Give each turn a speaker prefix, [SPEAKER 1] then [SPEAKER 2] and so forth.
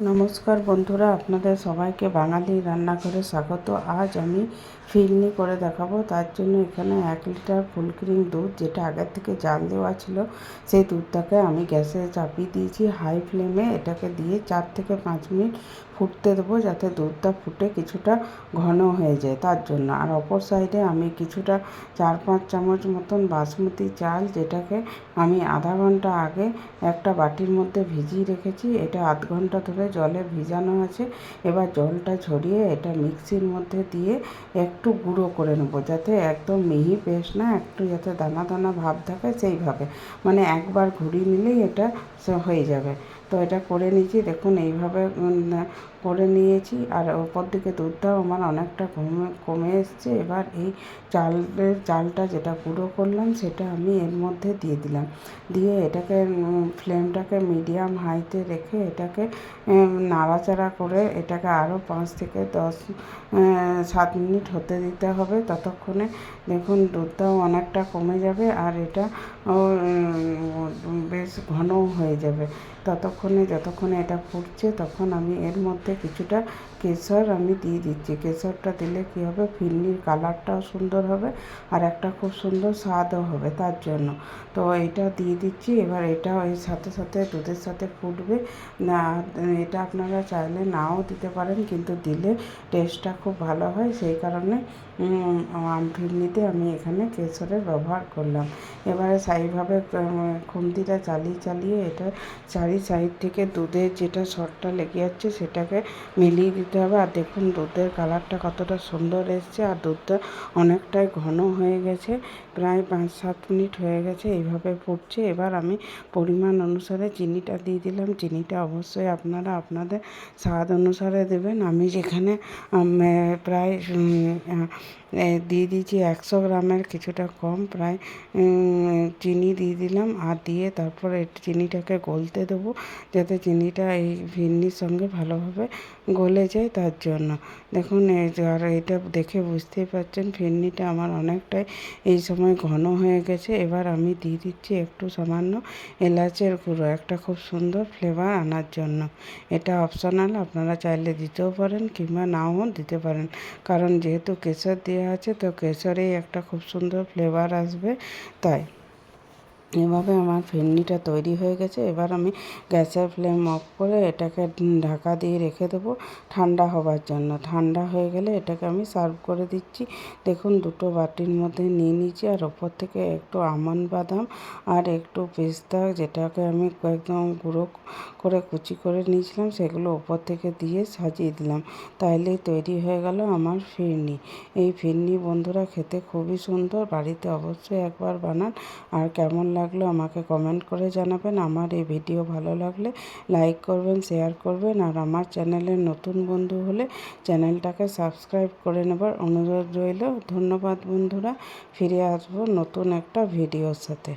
[SPEAKER 1] নমস্কার বন্ধুরা, আপনাদের সবাইকে বাঙালি রান্নাঘরে স্বাগত। আজ আমি ফিরনি করে দেখাবো। তার জন্য এখানে এক লিটার ফুল ক্রিম দুধ, যেটা আগের থেকে জাল দেওয়া ছিল, সেই দুধটাকে আমি গ্যাসে চাপিয়ে দিয়েছি হাই ফ্লেমে। এটাকে দিয়ে চার থেকে পাঁচ মিনিট ফুটতে দেবো যাতে দুধটা ফুটে কিছুটা ঘন হয়ে যায় তার জন্য। আর অপর সাইডে আমি কিছুটা চার পাঁচ চামচ মতন বাসমতি চাল যেটাকে আমি আধা ঘণ্টা আগে একটা বাটির মধ্যে ভিজিয়ে রেখেছি। এটা আধ ঘণ্টা ধরে জলে ভিজানো আছে। এবার জলটা ঝরিয়ে এটা মিক্সির মধ্যে দিয়ে একটু গুঁড়ো করে নেব যাতে একদম মিহি পেস্ট না, একটু যাতে দানা দানা ভাব থাকে সেইভাবে। মানে একবার ঘুরিয়ে নিলেই এটা হয়ে যাবে। তো এটা করে নিয়েছি। দেখুন, এইভাবে করে নিয়েছি। আর ওপর দিকে দুধটাও আমার অনেকটা কমে কমে এসছে। এবার এই চালের, চালটা যেটা গুঁড়ো করলাম, সেটা আমি এর মধ্যে দিয়ে দিলাম। দিয়ে এটাকে ফ্লেমটাকে মিডিয়াম হাইতে রেখে এটাকে নাড়াচাড়া করে এটাকে আরও পাঁচ থেকে দশ সাত মিনিট হতে দিতে হবে ততক্ষণে। দেখুন, দুধটাও অনেকটা কমে যাবে। আর এটা বেশ ঘনও হয়ে যাবে। ততক্ষণে, যতক্ষণে এটা ফুটছে, তখন আমি এর মধ্যে কিছুটা কেশর আমি দিয়ে দিচ্ছি। কেশরটা দিলে কী হবে? ফিরনির কালারটাও সুন্দর হবে আর একটা খুব সুন্দর স্বাদও হবে তার জন্য। তো এটা দিয়ে দিচ্ছি। এবার এটা ওই সাথে সাথে দুধের সাথে ফুটবে। না, এটা আপনারা চাইলে নাও দিতে পারেন, কিন্তু দিলে টেস্টটা খুব ভালো হয়। সেই কারণে ফিরনিতে আমি এখানে কেশরের ব্যবহার করলাম। এবারে সেইভাবে খুন্তিটা চালিয়ে চালিয়ে এটা চারি সাইড থেকে দুধের যেটা সরটা লেগে যাচ্ছে সেটাকে মিলিয়ে দিতে হবে। আর দেখুন দুধের কালারটা কতটা সুন্দর এসছে। আর দুধটা অনেকটাই ঘন হয়ে গেছে, প্রায় পাঁচ সাত মিনিট হয়ে গেছে, এইভাবে ফুটছে। এবার আমি পরিমাণ অনুসারে চিনিটা দিয়ে দিলাম। চিনিটা অবশ্যই আপনারা আপনাদের স্বাদ অনুসারে দেবেন। আমি যেখানে প্রায় দিয়ে দিয়েছি একশো গ্রামের কিছুটা কম, প্রায় চিনি দিয়ে দিলাম। আর দিয়ে তারপরে চিনিটাকে গলতে দেবো, যাতে চিনিটা এই ফিরনির সঙ্গে ভালোভাবে গলে যায় তার জন্য। দেখুন আর এটা দেখে বুঝতেই পারছেন ফিরনিটা আমার অনেকটাই এই সময় ঘন হয়ে গেছে। এবার আমি দিয়ে দিচ্ছি একটু সামান্য এলাচের গুঁড়ো, একটা খুব সুন্দর ফ্লেভার আনার জন্য। এটা অপশনাল, আপনারা চাইলে দিতেও পারেন কিংবা নাও দিতে পারেন। কারণ যেহেতু কেশর দেওয়া আছে, তো কেশরেই একটা খুব সুন্দর ফ্লেভার আসবে তাই। এভাবে আমার ফিরনিটা তৈরি হয়ে গেছে। এবার আমি গ্যাসের ফ্লেম অফ করে এটাকে ঢাকা দিয়ে রেখে দেবো ঠান্ডা হবার জন্য। ঠান্ডা হয়ে গেলে এটাকে আমি সার্ভ করে দিচ্ছি। দেখুন, দুটো বাটির মধ্যে নিয়ে নিচ্ছি আর ওপর থেকে একটু আমন্ড বাদাম আর একটু পেস্তা যেটাকে আমি একদম গুঁড়ো করে কুচি করে নিয়েছিলাম, সেগুলো ওপর থেকে দিয়ে সাজিয়ে দিলাম। তাইলেই তৈরি হয়ে গেল আমার ফিরনি। এই ফিরনি বন্ধুরা খেতে খুবই সুন্দর। বাড়িতে অবশ্যই একবার বানান। আর কেমন লাগল আমাকে কমেন্ট করে জানাবেন। আমার এই ভিডিও ভালো লাগলে লাইক করবেন শেয়ার করবেন। আর আমার চ্যানেলের নতুন বন্ধু হলে চ্যানেলটাকে সাবস্ক্রাইব করে নেবার অনুরোধ রইল। ধন্যবাদ বন্ধুরা। ফিরে আসব নতুন একটা ভিডিওর সাথে।